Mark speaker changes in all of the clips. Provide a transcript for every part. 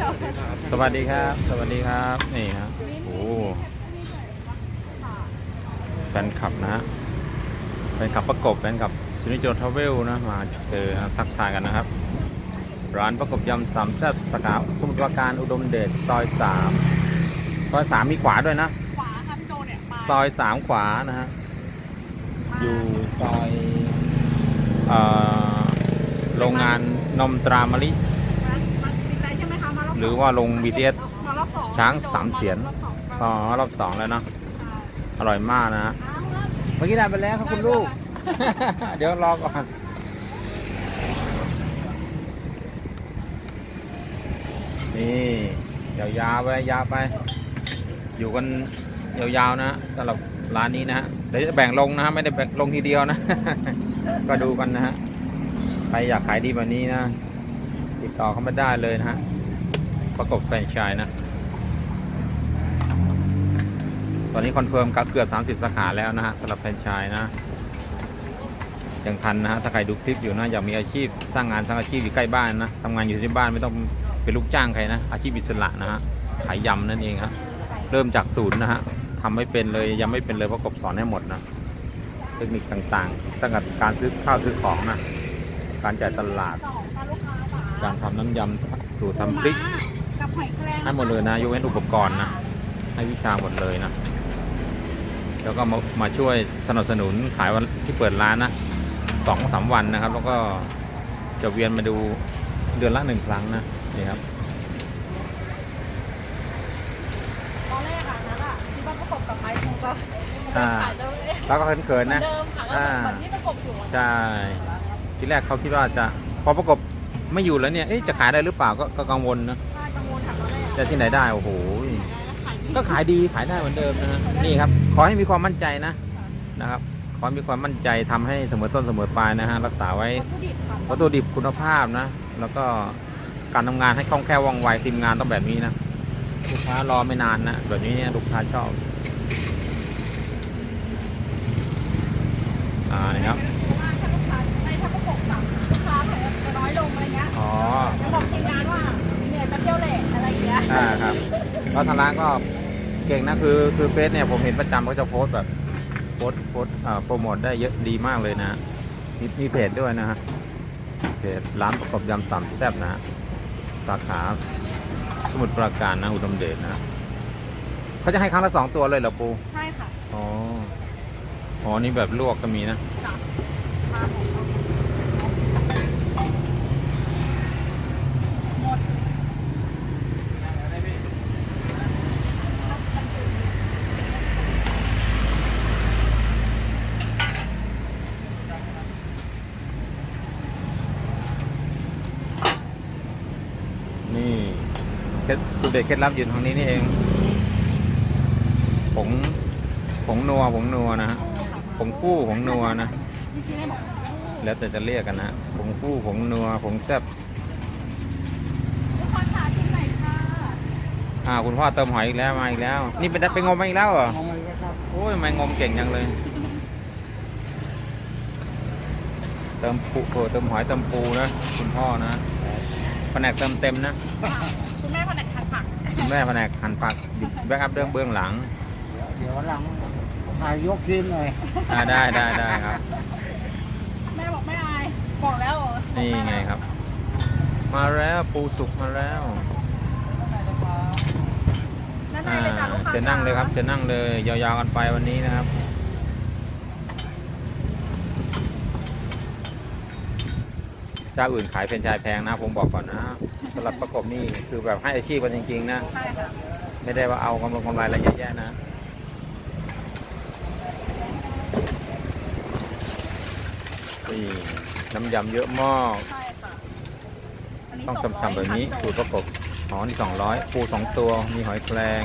Speaker 1: จอ
Speaker 2: สวัสดีครับ สวัสดีครับ นี่ฮะโอ้แฟนคลับนะฮะแฟนคลับประกบแฟนคลับชินิโจทราเวลนะ มาเจอนะทักทายกันนะครับ ร้านประกบยำสามแซ่บสาขาสมุทรปราการอุดมเดชซอยสามซอยสามมีขวาด้วยนะ
Speaker 1: ขวาค่ะพี่โจเนี่ยมา
Speaker 2: ซอยสามขวานะฮะ อยู่ซอยเอ่อโรงงานนมตรามะลิ
Speaker 1: มามาติดใจใช่ไหมคะมารอบ
Speaker 2: หรือว่าลง BTS
Speaker 1: มารอบสอง
Speaker 2: ช้างสามเสียน
Speaker 1: รอบสอง
Speaker 2: อ๋อรอบสองแล้วเนาะ
Speaker 1: ใช่
Speaker 2: อร่อยมากนะฮะ
Speaker 1: อ้าวแล้ว
Speaker 2: เมื่อกี้ได้ไปแล้วครับคุณลูก เดี๋ยวรอก่อนนี่ยาวๆไปยาวไป อยู่กันยาวๆนะสำหรับร้านนี้นะฮะเดี๋ยวจะแบ่งลงนะฮะไม่ได้แบ่งลงทีเดียวนะ ก็ดูกันนะฮะใครอยากขายดีแบบนี้นะ ติดต่อเข้ามาได้เลยนะฮะ ประกบแฟรนไชส์นะ ตอนนี้คอนเฟิร์มกับเกือบ 30 สาขาแล้วนะฮะสำหรับแฟรนไชส์นะ ยังทันนะฮะถ้าใครดูคลิปอยู่นะอยากมีอาชีพสร้างงานสร้างอาชีพอยู่ใกล้บ้านนะทำงานอยู่ที่บ้านไม่ต้องเป็นลูกจ้างใครนะ อาชีพอิสระนะฮะขายยำนั่นเองครับเริ่มจากศูนย์นะฮะทำไม่เป็นเลยยังไม่เป็นเลยประกบสอนให้หมดนะเทคนิคต่างๆ ตั้งแต่การซื้อข้าวซื้อของนะ การจ่ายตลาด
Speaker 1: กา
Speaker 2: รทำน้ำยำสูตรทำพริก
Speaker 1: กับหอยแครง
Speaker 2: ให้หมดเลยนะยกเว้นอุปกรณ์นะ ให้วิชาหมดเลยนะ แล้วก็มามาช่วยสนับสนุนขายวันที่เปิดร้านนะสองสามวันนะครับ แล้วก็จะเวียนมาดูเดือนละหนึ่งครั้งนะนี่ครับ
Speaker 1: ตอนแรกอะนั้นอะที่บ้านประกบกับไม้คงจะ
Speaker 2: อ่า
Speaker 1: ขายจะเหมื
Speaker 2: แล้วก็เขิน
Speaker 1: อน
Speaker 2: ๆนะ
Speaker 1: เดิมค่ะก็เหมือนที่ประกบอยู่อะ
Speaker 2: ใช่ทีแรกเขาคิดว่าจะพอประกบไม่อยู่แล้วเนี่ยเอ๊ะจะขายได้หรือเปล่าก็ก็กังวลนะ
Speaker 1: ใช่กังวล ค่ะ
Speaker 2: ที่ไหนได้โอ้โหก็ขายดีขายได้เหมือนเดิมนะฮะนี่ครับ ขอให้มีความมั่นใจนะนะครับ ขอให้มีความมั่นใจทำให้เสมอต้นเสมอปลายนะฮะรักษาไว้
Speaker 1: วัตถุดิบคุ
Speaker 2: ณภาพนะ แล้วก็การทำงานให้คล่องแคล่วว่องไวทีมงานต้องแบบนี้นะลูกค้ารอไม่นานนะแบบนี้เนี่ยลูกค้าชอบอ่านี่ครับ
Speaker 1: แล้ว
Speaker 2: ทางร้านก็เก่งนะคือคือเฟซเนี่ยผมเห็นประจำเขาจะโพสต์แบบโพสต์โพสต์อ่าโปรโมทได้เยอะดีมากเลยนะมีมีเพจด้วยนะฮะเพจร้านประกอบยำสามแซ่บนะฮะสาขาสมุทรปราการนะอุดมเดชนะเขาจะให้ครั้งละสองตัวเลยเหรอปู
Speaker 1: ใช่ค่ะ
Speaker 2: อ๋อ อ๋อ นี่แบบลวกก็มีนะ
Speaker 1: จ้ะมาของเราหมด
Speaker 2: นี่ เคล็ดสูตรเด็ดเคล็ดลับอยู่ทางนี้นี่เองผงผงนัวผงนัวนะฮะผงคู่ผงนัวนะ
Speaker 1: พี่ชี้ได้หมด
Speaker 2: แล้วแต่จะเรียกกันนะฮะผงคู่ผงนัวผงแซ่บ
Speaker 1: ลูกค้าขาชิ้นไหนค่ะ
Speaker 2: อ่าคุณพ่อเติมหอยอีกแล้วมาอีกแล้ว นี่เป็นไปงมมาอีกแล้วเหรอ
Speaker 3: มองมันก็ครับ
Speaker 2: โอ้ยทำไมงมเก่งจังเลย เติมปูเออเติมหอยเติมปูนะ คุณพ่อนะแผนกเติมเต็มนะ
Speaker 1: แม่แผนก
Speaker 2: หั่นผักอยู่แบ็กอัพเรื่องเบื้องหลัง
Speaker 3: เดี๋ยวหลังถ่ายยกขึ้นหน่อย
Speaker 2: อ่าได้ได้ได้ครับ
Speaker 1: แม่บอกไม่อาย บอกแล้วเหรอ
Speaker 2: นี่ไงครับ มาแล้วปูสุกมาแล้ว
Speaker 1: นั่นไง
Speaker 2: อ่า
Speaker 1: เลยจ้ะลูกค้า
Speaker 2: เชิญนั่งเลยครับเชิญนั่งเลย ยาวๆกันไปวันนี้นะครับ จ้าอื่นขายเป็นไชายแพงนะ ผมบอกก่อนนะสำหรับประกบนี่คือแบบให้อาชีพกันจริงๆนะ
Speaker 1: ใช่ค่ะ
Speaker 2: ไม่ได้ว่าเอากำลังกำไรอะไรเยอะแยะนะ นี่น้ำยำเยอะมาก
Speaker 1: ใช่ค่ะนนี้
Speaker 2: ต้อง
Speaker 1: 200
Speaker 2: จำๆแบบนี้
Speaker 1: ค่ะ
Speaker 2: สูตรประกบหอนี่สองร้อยปูสองตัว มีหอยแครง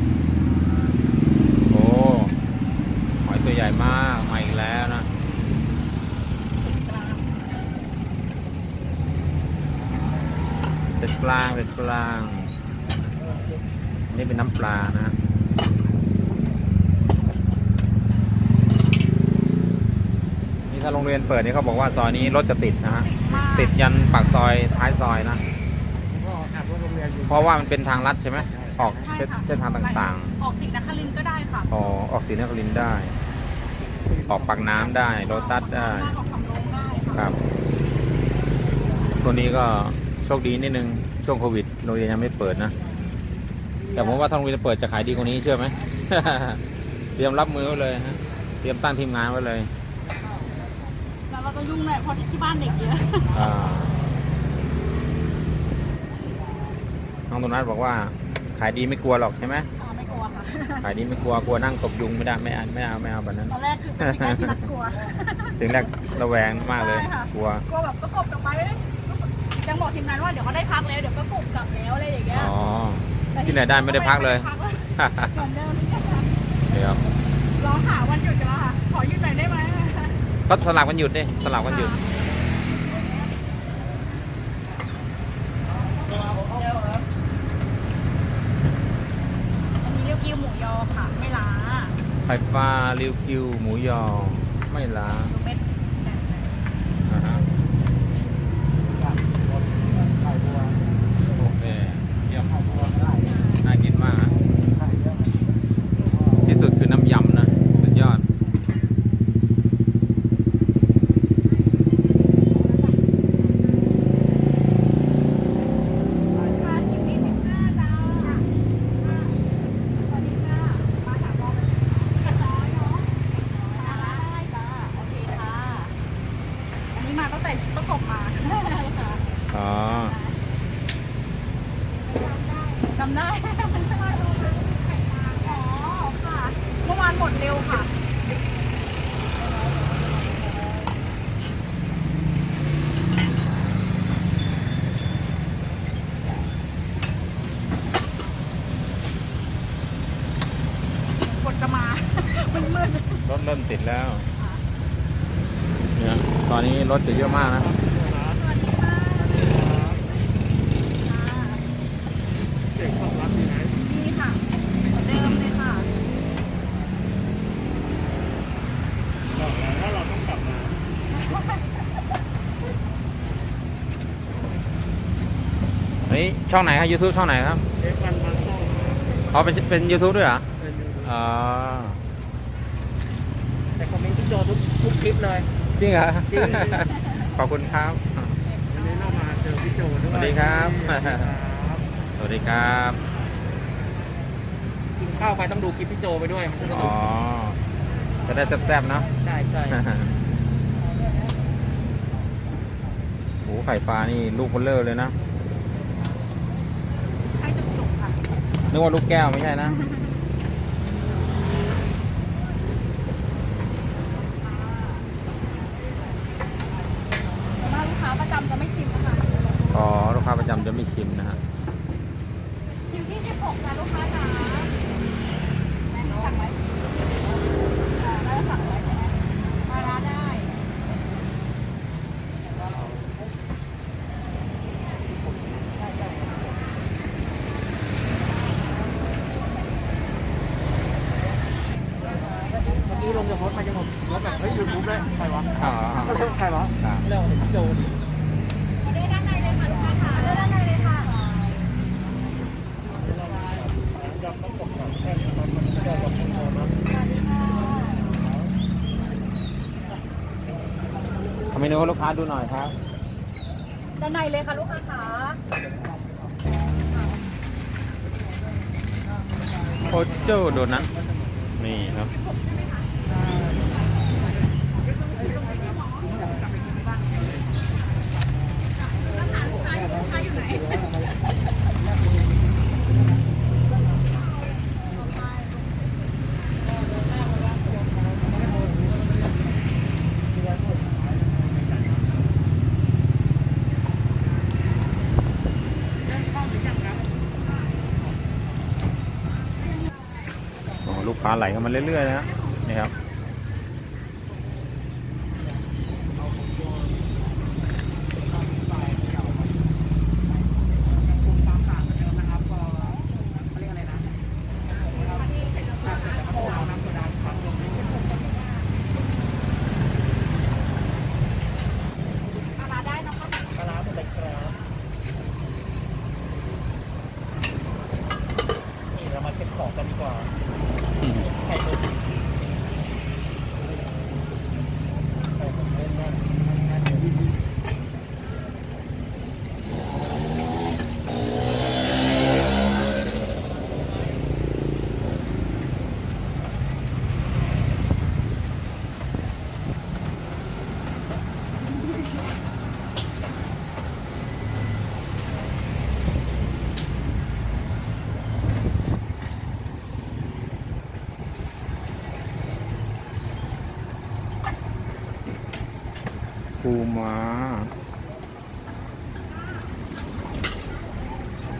Speaker 2: เป็ดกลางนี่เป็นน้ำปลานะนี่ถ้าโรงเรียนเปิดนี่เขาบอกว่าซอยนี้รถจะติดนะฮะ
Speaker 1: ติดมาก
Speaker 2: ติดยันปากซอยท้ายซอยนะ
Speaker 3: ก็ขับรถโรงเรียนอยู่
Speaker 2: เพราะว่ามันเป็นทางลัดใช่ไหมออก
Speaker 1: ใช่
Speaker 2: เส้น
Speaker 1: ค่ะ
Speaker 2: เส้นทางต่าง
Speaker 1: ออกสิงห์นครินทร์ก็ได้ค่ะ
Speaker 2: ๆอ๋อออกสีนครินทร์ได้ ออกปากน้ำได้โรตัสได้
Speaker 1: ออกสำโรงได้ค่ะ
Speaker 2: ครับ ตัวนี้ก็โช คดีนิดนึงช่วงโควิดโรงเรียนยังไม่เปิดนะ แต่ผมว่าถ้าโรงเรียนเปิดจะขายดีกว่านี้เชื่อไหมเตรียมรับมือไว้เลยฮะเตรียมตั้งทีมงานไว้เลย
Speaker 1: แล้วเราก็ยุ่งหน่อยเพราะที่บ้านเด็กเยอะ
Speaker 2: อ่าน้องโดนัทบอกว่า ขายดีไม่กลัวหรอกใช่ไหม
Speaker 1: อ่าไม่กลัวค่ะ
Speaker 2: ขายดีไม่กลัวกลัวนั่งตบยุงไม่ได้ไม่เอาไม่เอาไม่เอาแบบนั้น
Speaker 1: ตอนแรกคือเป็นสิ่งแรกที่นัดกลัว
Speaker 2: สิ่งแรกระแวงมากเลย
Speaker 1: ใช่ค่ะ
Speaker 2: กลัว
Speaker 1: กลัวแบบก็กบกลับไป ยังบอกทีมงานว่าเดี๋ยวเขาได้พักแล้วเดี๋ยวก็กบกลับแล้วอะไรอย่างเงี้ย
Speaker 2: อ๋อ ที่ไหนได้ไม่ได้พักเลย
Speaker 1: ไม่ได้พักเลยเหมือนเดิม
Speaker 2: เดี๋ยว
Speaker 1: ร้องหาวันหยุดกันแล้วค่ะ ขอหยุดหน่อยได้ไหม
Speaker 2: ก็สลับกันหยุดดิสลับกันหยุด
Speaker 1: อันนี้เรียกกิ้วหมูยอค่ะ ไม่ล้า
Speaker 2: ไข่ปลาริวกิวหมูยอ ไม่ล้า
Speaker 1: ดูเม็ด
Speaker 2: อ่าฮะ
Speaker 3: ไข่บัว
Speaker 2: โอเคเยี่ยม
Speaker 3: ไข่บัวได้
Speaker 2: น่ากินมากนะ
Speaker 3: ไข่เยอะ
Speaker 2: ที่สุดคือน้ำยำนะ สุดยอด
Speaker 1: ค่ะคิวที่สิบห้าจ้าสวัสดีค่ะมาถามรอบกันร้อยเนาะได้จ้าโอเคค่ะ อันนี้มาตั้งแต่ประกบมาค่ะ
Speaker 2: อ๋อ
Speaker 1: จำได้มันจะมาดูไข่ปลาอ๋อค่ะ เมื่อวานหมดเร็วค่ะ กดจะมา มันมืด
Speaker 2: รถเริ่มติดแล้ว เนี่ย ตอนนี้ รถจะเยอะมากนะ
Speaker 1: สวัสดีค่ะ
Speaker 3: เด็กของรับที่ไหน
Speaker 1: นี่ค่ะเหมือนเดิมเลยค่ะ
Speaker 3: บอกแล้วว่าเราต้องกลับมา
Speaker 2: เฮ้ยช่องไหนครับ YouTube ช่องไหนครับ
Speaker 3: เอฟวันมันต้อง
Speaker 2: อ๋อเป็นเป็น YouTube ด้วยเหรอ
Speaker 3: เป็น
Speaker 2: อ๋อ
Speaker 3: แต่คอมเมนต์ที่โจทุกทุกคลิปเลย
Speaker 2: จริงเหรอ
Speaker 3: จริง
Speaker 2: ขอบคุณครับ
Speaker 3: วันนี้เรามาเจอพี่โจด้วย
Speaker 2: สวัสดีครับ
Speaker 3: สวัสดีครับ
Speaker 2: สวัสดีครับ
Speaker 3: กินข้าวไปต้องดูคลิปพี่โจไปด้วยมันจะส
Speaker 2: อ๋
Speaker 3: นุ
Speaker 2: อ
Speaker 3: ก
Speaker 2: จะได้แซ่บๆเนาะ
Speaker 3: ใช่ใช่
Speaker 2: โอ้ไข่ปลานี่ลูกเบลเลอร์เลยนะ
Speaker 1: ให้จุกๆค่ะ
Speaker 2: นึกว่าลูกแก้วไม่ใช่นะ
Speaker 1: แต่ว่าลูกค้าประจำจะไม่ชิมนะคะ
Speaker 2: อ๋อ ลูกค้าประจำจะไม่ชิมนะฮะ
Speaker 1: คิวที่16นะลูกค้าจ๋าแม่สั่งไว้อ่าแล้วสั่งไว้ใช่ไหมมาร้านได้
Speaker 3: เมื่อกี้ลงจากรถมาจะหมดรถแบบเฮ้ยยูทูบเลยใครวะ
Speaker 2: อ๋อ
Speaker 3: ใครวะ
Speaker 2: ครับ
Speaker 3: เรื่องพี่โจดิ
Speaker 1: ออเดอร์ด้านในเลยค่ะลูกค้าค่ะออเดอร์ด้านในเลยค่ะ
Speaker 3: ยำน้ำตกสามแท่งตอนมันโจกับพี่โจนะ
Speaker 1: สวัสดีค่ะ
Speaker 2: ทำ เมนูให้ลูกค้าดูหน่อยครับ
Speaker 1: ด้านในเลยค่ะลูกค้าค่ะ
Speaker 2: โอโจโดนัทนี่ครับ
Speaker 1: ลูกค้าอยู่ไหน
Speaker 3: เข้าหรือยังครับ
Speaker 1: อ
Speaker 2: ลูกค้า ไหลเข้ามาเรื่อยๆนะฮะนี่ครับ
Speaker 1: ปลาร้าได้นะคะ
Speaker 3: ปลาร้าหมดเลยครับนี่เรามาเช็คของกันดีกว่าไข่ตุ๋นไข่ตุ๋นแน่นๆแน่นๆเลย
Speaker 2: ปูม้า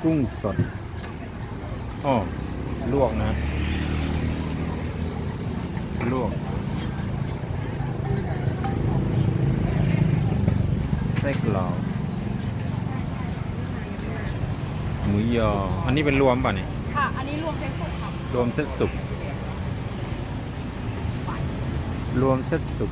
Speaker 2: กุ้งสดอ๋อลวกนะ ลวก ไส้กรอกหมูยอ อันนี้เป็นรวมป่ะเนี่ย
Speaker 1: ค่ะ อันนี้รวมเป็นสุกค่ะ
Speaker 2: รวมเส้นสุก รวมเส้นสุก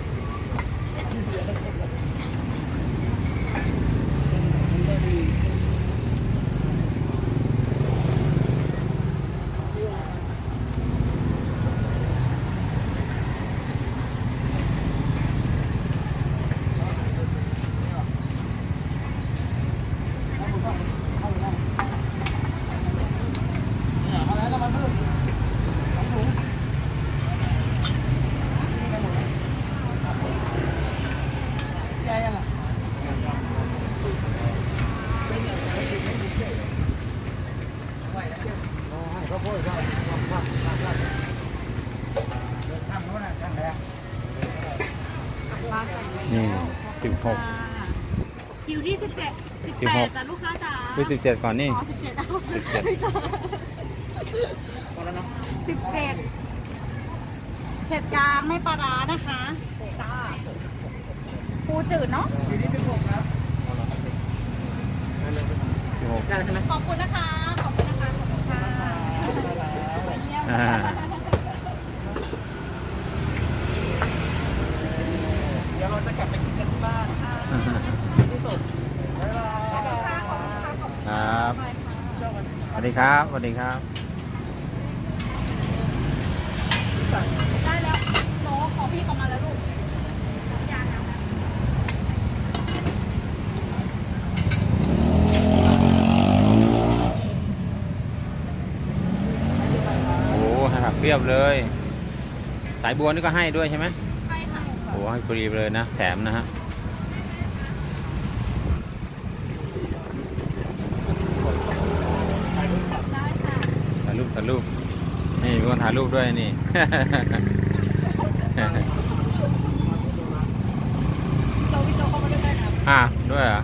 Speaker 3: ข้าวโพดข้าวข้าวข้าวข้าวข้าวข้างโน้นน่ะข้างไหนอะ
Speaker 2: นี่สิบหก
Speaker 1: คิวที่สิบเจ็ดสิบ
Speaker 2: สิบ
Speaker 1: แป
Speaker 2: ห
Speaker 1: ด
Speaker 2: ก
Speaker 1: จ้ะลูกค้าจ๋า
Speaker 2: คือสิบเจ็ดก่อนนี่
Speaker 1: อ๋อสิบเจ็ดเอา
Speaker 2: สิบเจ็ด
Speaker 3: พอแล้วเนาะ
Speaker 1: สิบเจ็ดเผ็ดกลางไม่ปลาร้านะคะ จ้า ปูจืดเนาะ
Speaker 3: ทีนี้ที่ผมครับ
Speaker 2: สิบหก
Speaker 3: ได้ใช่ไหม
Speaker 1: ขอบคุณนะคะ ขอบคุณนะคะ ขอบคุณค่ะเยี่ยม
Speaker 2: อ่า
Speaker 3: เดี๋ยวเราจะกลับไปกินกันที่บ้านที่สุดบ๊ายบาย
Speaker 2: ครับ ส วัสดีครับสวัสดีครับ
Speaker 1: ได้แล้วโน้ขอพี่เขามาแล้วลูกยางนะ
Speaker 2: โอ้โหให้ผักเรียบเลย สายบัวนี่ก็ให้ด้วยใช่ไหม
Speaker 1: ใช่ค่ะ
Speaker 2: โอ้โหให้ฟรีไปเลยนะ แถมนะฮะ
Speaker 1: ได้ค่ะ
Speaker 2: ถ่ายรูปถ่ายรูปนี่มีคนถ่ายรูปด้วยนี่
Speaker 1: โจวิโจเข้ามาด้วยได้นะ
Speaker 2: อะด้วยเหรอ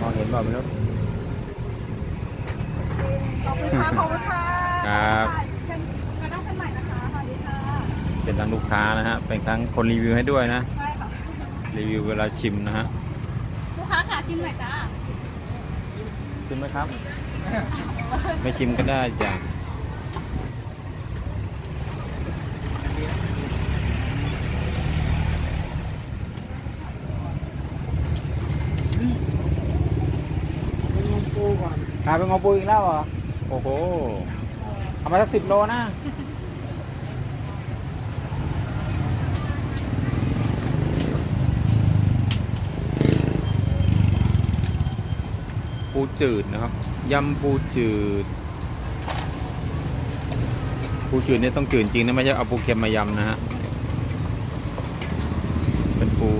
Speaker 2: มองเห็นบ่าไม่รู้
Speaker 1: ขอบคุณค่ะขอบคุณค่ะ
Speaker 2: ครับ
Speaker 1: เชิญกระด้างเชียงใหม่นะคะสวัสดีค่ะ
Speaker 2: เป็นทั้งลูกค้านะฮะเป็นทั้งคนรีวิวให้ด้วยนะ
Speaker 1: ใช่ค่ะ
Speaker 2: รีวิวเวลาชิมนะฮะ
Speaker 1: ลูกค้าค่ะ ชิมหน่อยจ้า
Speaker 2: ชิมไหมครับ ไม่ชิมก็ได้จ้ะ
Speaker 3: เป็นงมปูก่อน
Speaker 2: ขายเป็นงอปูอีกแล้วเหรอ โอ้โห เอามาสักสิบโลนะ ปูจืดนะครับยำปูจืด ปูจืดเนี่ยต้องจืดจริงนะไม่ใช่เอาปูเค็มมายำนะฮะเป็นปู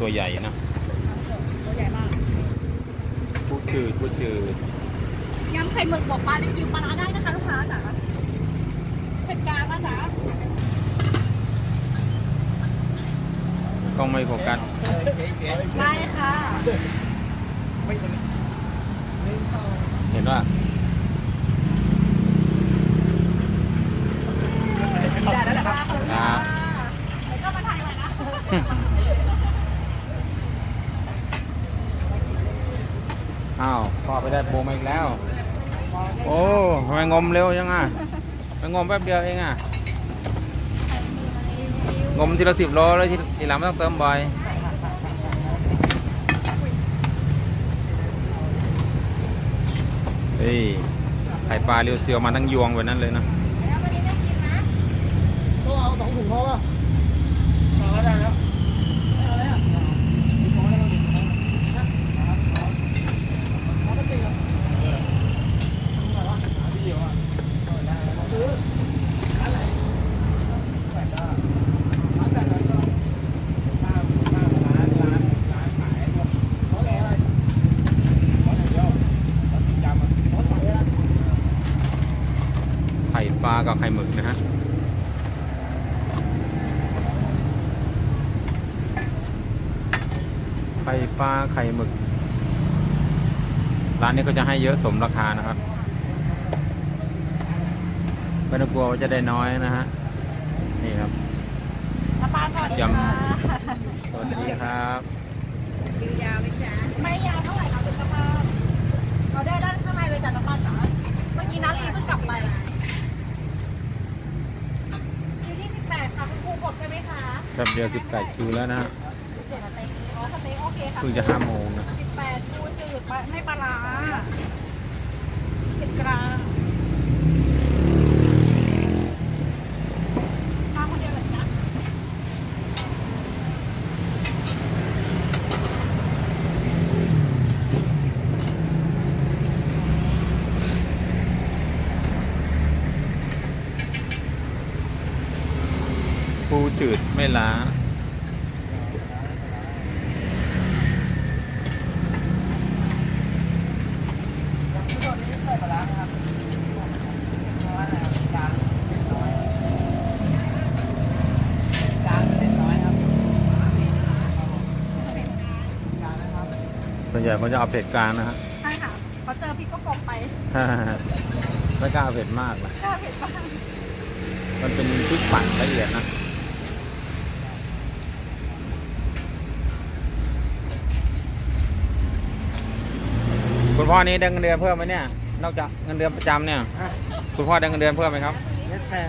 Speaker 2: ตัวใหญ่นะ
Speaker 1: ตัวใหญ่มาก
Speaker 2: ปูจืดปูจืด
Speaker 1: ยำไข่หมึกบวกปลาและกิวปลาร้าได้นะคะลูกค้าจ๋าเผ็ดกลางนะจ๊ะ
Speaker 2: กล้องไม่โฟกัส
Speaker 1: ได้ค่ะ
Speaker 2: เห็นว่า
Speaker 3: ได้แล้วแหละครับ
Speaker 2: ครับ
Speaker 1: แล้วก็มาถ่ายใหม่นะ
Speaker 2: อ้าวพ่อไปได้โปรมาอีกแล้ว โอ้ทำไมงมเร็วยังอะไปงมแป๊บเดียวเองอะงมทีละสิบโลแล้วทีทีหลังไม่ต้องเติมบ่อย เฮ้ยไข่ปลาเรียวเซียวมาทั้งยวงแบบนั้นเลยนะ
Speaker 1: แล้ววันนี้ได้กินนะ
Speaker 3: ต้องเอาสองถุงเขาป่ะเอาแล้วได้แล้วเอาแล้วถุงอะไรมาดิเอาไปตีกันเออทำไงวะหาที่เดียวอะซื้ออะไรใส่ได้ร้านใส่ได้ก็ข้าวข้าวร้านร้านร้านขายพวกเขาเลยอะไรเขาอย่างเดียวแล้วยำอะเขาใส่อะไร
Speaker 2: ไข่ปลา กับไข่หมึกนะฮะไข่ปลาไข่หมึก ร้านนี้ก็จะให้เยอะสมราคานะครับไม่ต้องกลัวว่าจะได้น้อยนะฮะนี่ครับ
Speaker 1: น้ำปลาก่อน
Speaker 2: ยำ
Speaker 1: ค่ะ
Speaker 2: สวัสดีครับ
Speaker 1: ไม่ยาวเท่าไหร่ครับคุณน้ำปลาเราได้ด้านข้างในเลยจ้ะน้ำปลาจ๋าเมื่อกี้น้าลีเพิ่งกลับไปคิวที่18ค่ะคุณครู กดใช่ไหมคะ
Speaker 2: แป๊บเดียว18คิวแล้วนะฮะ
Speaker 1: เจ็ดสเต็กอ๋อสเต็กโอเคค่ะ
Speaker 2: เพิ่งจะ5โมงนะ
Speaker 1: 18คูจืดไม่ปลาร้าเผ็ดกลางมาคนเดียวเลยจ้ะ
Speaker 2: ปูจืดไม่ล้า
Speaker 3: ส่วนนี้ใส่ปลาร้านะครับน้อยนะครับจานน้อยจานเล็กน้อยครับจานนะครับ
Speaker 2: ส่วนใหญ่เขาจะเอาเผ็ดกลางนะฮะ
Speaker 1: ใช่ค่ะพอเจอพริกก็ปองไป
Speaker 2: ไม่กล้าเอาเผ็ดมากนะ
Speaker 1: กล้าเผ็ดมาก
Speaker 2: มันเป็นพริกปั่นละเอียดนะ คุณพ่อนี้ได้เงินเดือนเพิ่มไหมเนี่ย นอกจากเงินเดือนประจำเนี่ย
Speaker 3: อะ
Speaker 2: คุณพ่อได้เงินเดือนเพิ่มไหมครับ
Speaker 3: เล็กแต่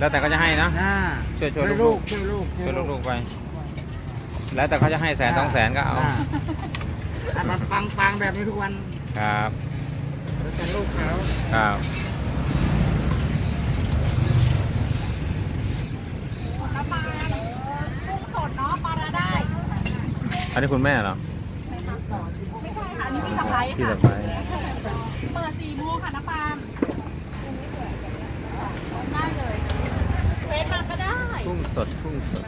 Speaker 2: แล้วแต่เขาจะให้นะ
Speaker 3: อ่า
Speaker 2: ช่วยช่วย
Speaker 3: ช่วย
Speaker 2: ลู
Speaker 3: ลู
Speaker 2: ก
Speaker 3: กช่วยลูก
Speaker 2: ช่วยลูกๆไป แล้วแต่เขาจะให้แสนสองแสนก็เอา
Speaker 3: อ่อันนั้นปังปังๆแบบนี้ทุกวัน
Speaker 2: ครับ
Speaker 3: แล้วแต่ลูกเขา
Speaker 2: ครับ
Speaker 1: น้ำปลากุ้งสดเนาะปลาร้าได้
Speaker 2: อันนี้คุณแม่เหรอ
Speaker 1: ไม่ใช่ค่ะอั นนี้พี่สะพ้าย
Speaker 2: พี่
Speaker 1: ค่ะ
Speaker 2: สะพ้าย
Speaker 1: เปิดสี่โมงค่ะน้ำปลาได้เลยเฟซมาก็ได้
Speaker 2: กุ้งสดกุ้งสด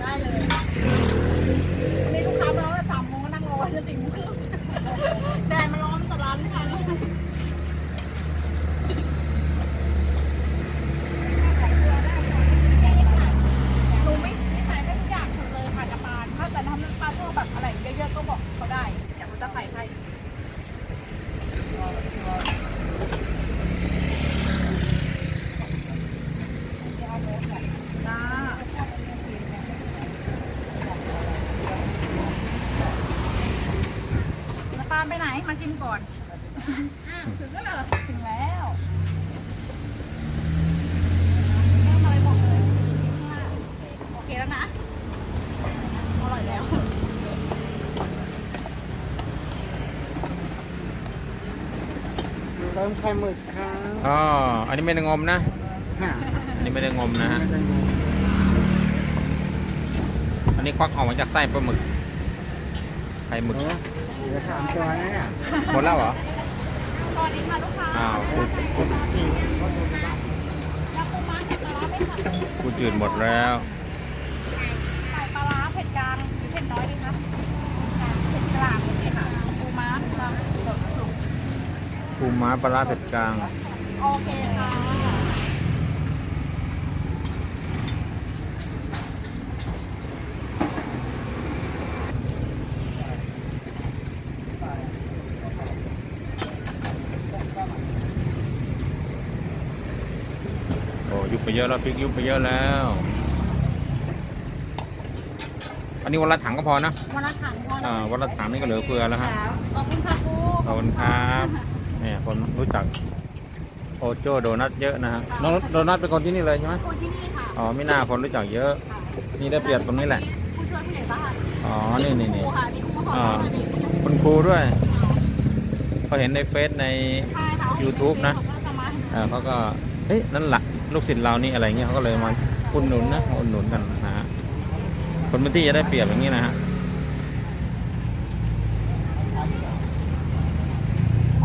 Speaker 1: ได้เลยวันนี้ลูกค้ามารอตั้งแต่สามโมงก็นั่งรอจะสี่โมงครึ่งแดดมันร้อนแต่ร้านไม่ทันหนูไม่ไม่ใส่ได้ทุกอย่างหมดเลยค่ะน้ำปลาถ้าแต่ทำน้ำปลาพวกแบบอะไรเยอะๆก็บอกเขาได้เดี๋ยวหนูจะใส่ให้ จ้าน้ำปลาไปไหน มาชิมก่อน อ้าวถึงแล้วเหรอ ถึงแล้วเริ่มอะไรบอกเลยโอเคแล้วนะ อร่อยแล้ว
Speaker 3: เติมไข่หมึกครับ
Speaker 2: อ๋ออันนี้ไม่ได้งมนะ
Speaker 3: อะ
Speaker 2: อันนี้ไม่ได้งมนะฮะ
Speaker 3: ไม่ได้งง
Speaker 2: อันนี้ควักออกมาจากไส้ปลาหมึก ไข่หมึก
Speaker 3: เออเหลือสามตัวนะเนี่ย
Speaker 2: หมดแล้วเหรอ
Speaker 1: สวัสดีค่ะลูกค้า
Speaker 2: อ้าวพูดพูด
Speaker 3: นี่เขาโทรมาบ้าง
Speaker 1: ยำปูม้าเผ็ดปลาร้าไม่ผัด
Speaker 2: พูดจืดหมดแล้ว
Speaker 1: ใส่ปลาร้าเผ็ดกลางหรือเผ็ดน้อยดีคะค่ะเผ็ดกลางโอเคค่ะปูม้าปลาสดสุก
Speaker 2: ภูม้าปลาร้าเผ็ดกลาง
Speaker 1: โอเคค่ะ โอ้ยุบ
Speaker 2: ไปเยอะแล้วพริกยุบไปเยอะแล้ว อันนี้วันละถังก็พอนะ
Speaker 1: วันละถังพอ่า
Speaker 2: วันละถังนี่ก็เหลือเฟือแล้วฮะ
Speaker 1: ขอบคุณค่ะครู
Speaker 2: ขอบคุณครับ เนี่ยคนรู้จักโอโจโดนัทเยอะนะฮะน้องโดนัทเป็นคนที่นี่เลยใช่ไหม
Speaker 1: คนที่นี่ค่ะ
Speaker 2: อ๋อไม่น่าคนรู้จักเยอะ
Speaker 1: ค่ะ
Speaker 2: นี่ได้เปรียบตรงนี้แหละ
Speaker 1: ผู้ช่วยผู้ใหญ่บ้าน
Speaker 2: อ๋อ นี่นี่
Speaker 1: ครู
Speaker 2: นี่
Speaker 1: ค่ะนี่ครูสอน
Speaker 2: อ่า
Speaker 1: มาดี
Speaker 2: คุณครูด้วยเขาเห็นในเฟซใน
Speaker 1: ใช่ค่ะ
Speaker 2: YouTube นะ
Speaker 1: เขาก็จะมา
Speaker 2: เอ่อเขาก็เฮ้ยนั่นแหละลูกศิษย์เรานี่อะไรเงี้ยเขาก็เลยมาอุดหนุนนะมาอุดหนุนกันนะฮะคนพื้นที่จะได้เปรียบอย่างนี้นะฮะ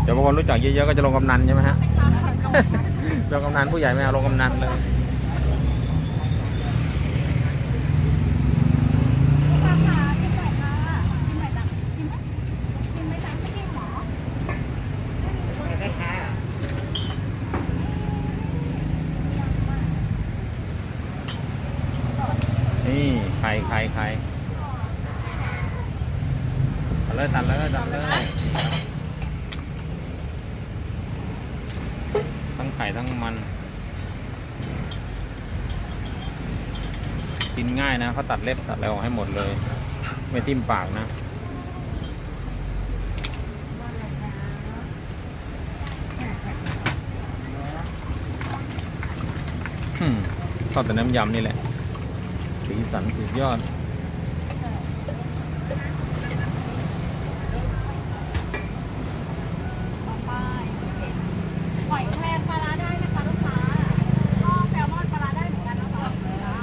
Speaker 2: เดี๋ยวบางคนรู้จักเยอะๆก็จะลงกำนันใช่ไหมฮะลงกำนันผู้ใหญ่ไม่เอาลงกำนันเลย
Speaker 1: นี่ไข่
Speaker 2: ไข่ไข่ตัดเลยตัดเลยตัดเลยทั้งไข่ทั้งมัน กินง่ายนะเขาตัดเล็บตัดอะไรออกให้หมดเลย ไม่ทิ่มปากนะอืมชอบแต่น้ำยำนี่แหละสีสันสุดยอด
Speaker 1: ต่อไปหอยแครงปลาร้าได้นะคะลูกค้าก็แซลมอนปลาร้าได้เหมือนกันนะคะจ้า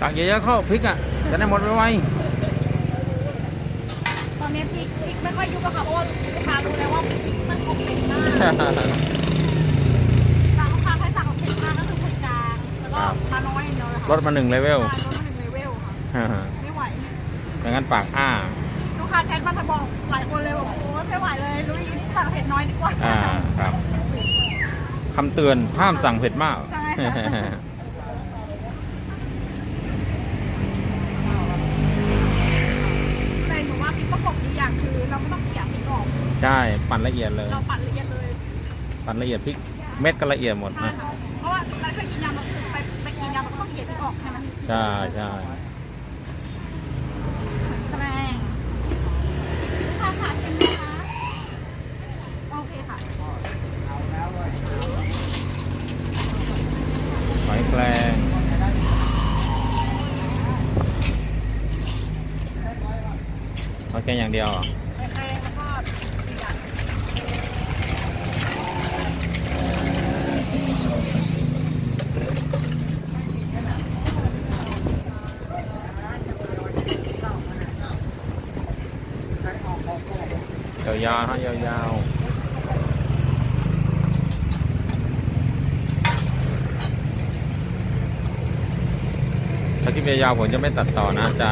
Speaker 2: ตัก เยอะๆเข้าพริกอะจะได้หมดไว
Speaker 1: ตอนนี้พริกพริกไม่ค่อยยุบอะค่ะเพราะว่าลูกค้ารู้แล้วว่าพริกมันคงเผ็ดมาก
Speaker 2: ๆ
Speaker 1: สั่งลูกค้าใครสั่งเผ็ดมากก็คือเผ็ดกลางแล้วก็มาน้อยอย่างเดียวเลยค่ะ
Speaker 2: ลดมาหนึ่งเลเวล
Speaker 1: ใช่ลดมาหนึ่งเลเวลค่ะไม่ไหว
Speaker 2: ดังนั้นปากอ้า
Speaker 1: ลูกค้าแชทมาบอกหลายคนเลยบอกโอ้ยไม่ไหวเลยรู้อย่างนี้สั่งเผ็ดน้อยดีกว่า
Speaker 2: อ่า ครับ คำเตือนห้ามสั่งเผ็ดมาก
Speaker 1: ใช่ค่ะ แต่หนูว่าพริกประกบดีอย่างคือเราไม่ต้องเกลี่ยพริกออก
Speaker 2: ใช่ปั่นละเอียดเลย
Speaker 1: เราปั่นละเอียดเลย
Speaker 2: ปั่นละเอียดพริกเม็ดก็ละเอียดหมด
Speaker 1: ใช่
Speaker 2: นะ
Speaker 1: ค่ะเพราะว่าเราเคยกินยำเราไปไปกินยำเราก็ต้องเกลี่ยพริกออกใช่ไหม
Speaker 2: ใช่ใช่
Speaker 1: แสดงลูกค้าขาเค็มไหมคะโอเคค่ะ
Speaker 2: หอยแครงหอยแครงอย่างเดียวเหรอ
Speaker 1: ไปแครงแล้วก็อีกอย่าง
Speaker 2: ยาวๆฮะยาวๆถ้าคลิปยาวผมจะไม่ตัดต่อนะ จะ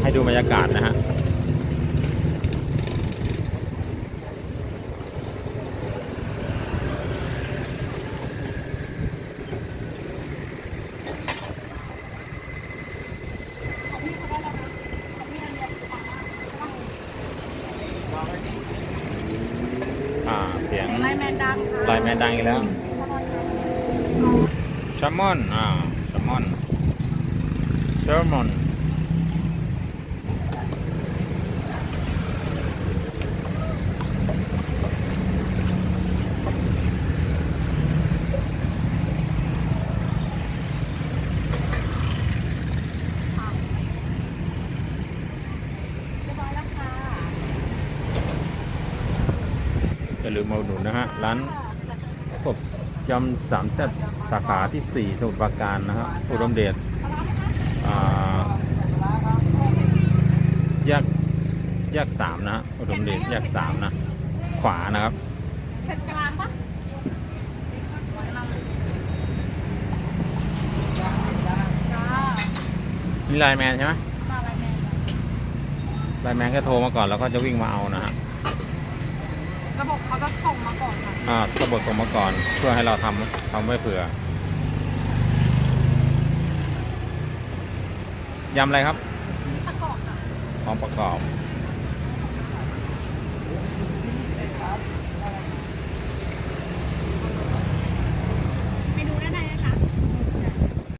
Speaker 2: ให้ดูบรรยากาศนะฮะ
Speaker 1: ของพี่เขาได้แล้วนะของพี่อันเดียวค่ะ
Speaker 2: อ่า เสียง
Speaker 1: ไลน์แมนดัง ค่ะ
Speaker 2: ไลน์แมนดังอีกแล้วแซลมอน อ่าแซลมอนแซลมอน
Speaker 1: เรียบร้อยแล้วค่ะ
Speaker 2: อย่าลืมมาอุดหนุนนะฮะ ร้านพบ ยำสามแซ่บสาขาที่ 4สมุทรปราการนะฮะอุดมเดชอ่าแยกแยกสามนะฮะอุดมเดชแยกสามนะ ขวานะครับ
Speaker 1: เผ็ดกลางปะจ้า
Speaker 2: นี่ไลน์แมนใช่ไหม
Speaker 1: มาไลน์แมน
Speaker 2: ไลน์แมนก็โทรมาก่อนแล้วก็จะวิ่งมาเอานะฮะ
Speaker 1: ระบบเขาจะส่งมาก่อนค่ะ
Speaker 2: อ่าระบบส่งมาก่อนเพื่อให้เราทำทำไว้เผื่อยำอะไรครับ
Speaker 1: ประกอบค่ะ
Speaker 2: พร้อมประกอบ